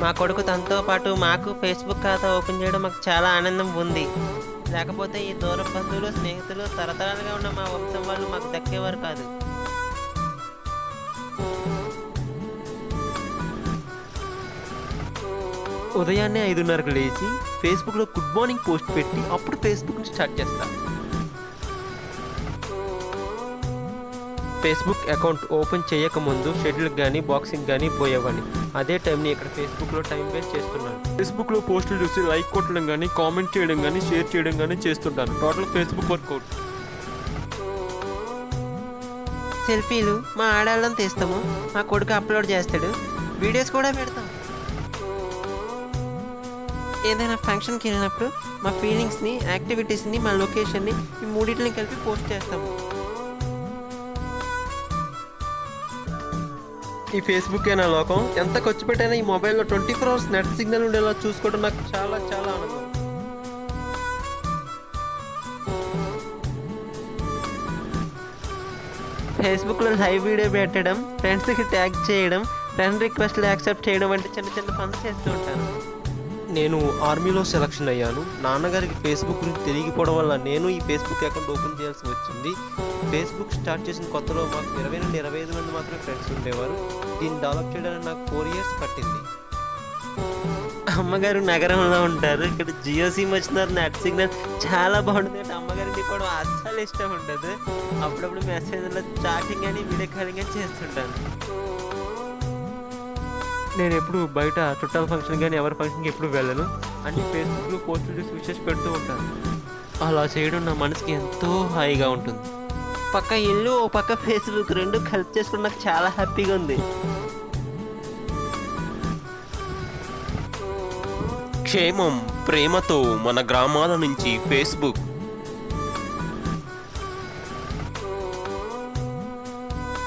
మా కొడుకు తనతో పాటు మాకు ఫేస్బుక్ ఖాతా ఓపెన్ చేయడం మాకు చాలా ఆనందం ఉంది. లేకపోతే ఈ దూర బంధువులు స్నేహితులు తరతరాలుగా ఉన్న మా వంశం వాళ్ళు మాకు దక్కేవారు కాదు. ఉదయాన్నే ఐదున్నరకు లేచి ఫేస్బుక్లో గుడ్ మార్నింగ్ పోస్ట్ పెట్టి అప్పుడు ఫేస్బుక్ని స్టార్ట్ చేస్తాను ఫేస్బుక్ అకౌంట్ ఓపెన్ చేయకముందు షెడ్యూల్ కానీ బాక్సింగ్ కానీ పోయేవాడిని. అదే టైంని ఇక్కడ ఫేస్బుక్లో టైం వేస్ట్ చేస్తున్నాను ఫేస్బుక్లో పోస్టులు చూసి లైక్ కొట్టడం కానీ కామెంట్ చేయడం కానీ షేర్ చేయడం కానీ చేస్తుంటాను టోటల్ ఫేస్బుక్ వర్కౌట్. సెల్ఫీలు మా ఆడాళ్ళం తీస్తాము. మా కొడుకు అప్లోడ్ చేస్తాడు. వీడియోస్ కూడా పెడతాం. ఏదైనా ఫంక్షన్కి వెళ్ళినప్పుడు మా ఫీలింగ్స్ని యాక్టివిటీస్ని మా లొకేషన్ని ఈ మూడింటిని కలిపి పోస్ట్ చేస్తాము. ఈ ఫేస్బుక్ నా లోకం? ఎంత ఖర్చు పెట్టైనా ఈ మొబైల్లో twenty four hours net signal ఉండేలా చూసుకోవడం నాకు చాలా చాలా ఆనందం. ఫేస్బుక్లో లైవ్ వీడియో పెట్టడం ఫ్రెండ్స్కి ట్యాగ్ చేయడం ఫ్రెండ్ రిక్వెస్ట్లు యాక్సెప్ట్ చేయడం వంటి చిన్న చిన్న పనులు చేస్తూ ఉంటాను. నేను ఆర్మీలో సెలక్షన్ అయ్యాను. నాన్నగారికి ఫేస్బుక్ గురించి తెలియకపోవడం వల్ల నేను ఈ ఫేస్బుక్ అకౌంట్ ఓపెన్ చేయాల్సి వచ్చింది. ఫేస్బుక్ స్టార్ట్ చేసిన కొత్తలో మాకు ఇరవై నుండి ఇరవై ఐదు మంది మాత్రమే ఫ్రెండ్స్ ఉండేవారు. దీన్ని డెవలప్ చేయడానికి నాకు ఫోర్ ఇయర్స్ పట్టింది. అమ్మగారు నగరంలో ఉంటారు. ఇక్కడ జియో సిమ్ వచ్చినారు నెట్ సిగ్నల్ చాలా బాగుంటుంది. అంటే అమ్మగారికి కూడా అస్సలు ఇష్టం ఉండదు. అప్పుడప్పుడు మెసేజ్లో చాటింగ్ అని వీడియో కాలింగ్ అని చేస్తుంటాను. నేను ఎప్పుడు బయట చుట్టాల ఫంక్షన్ కానీ ఎవరి ఫంక్షన్కి ఎప్పుడు వెళ్ళను. అన్ని ఫేస్బుక్లో పోస్టులు చూసి విషెస్ పెడుతూ ఉంటాను. అలా చేయడం నా మనసుకి ఎంతో హాయిగా ఉంటుంది. పక్క ఇల్లు ఓ పక్క ఫేస్బుక్ రెండు కలిపి చేసుకుని నాకు చాలా హ్యాపీగా ఉంది. క్షేమం ప్రేమతో మన గ్రామాల నుంచి ఫేస్బుక్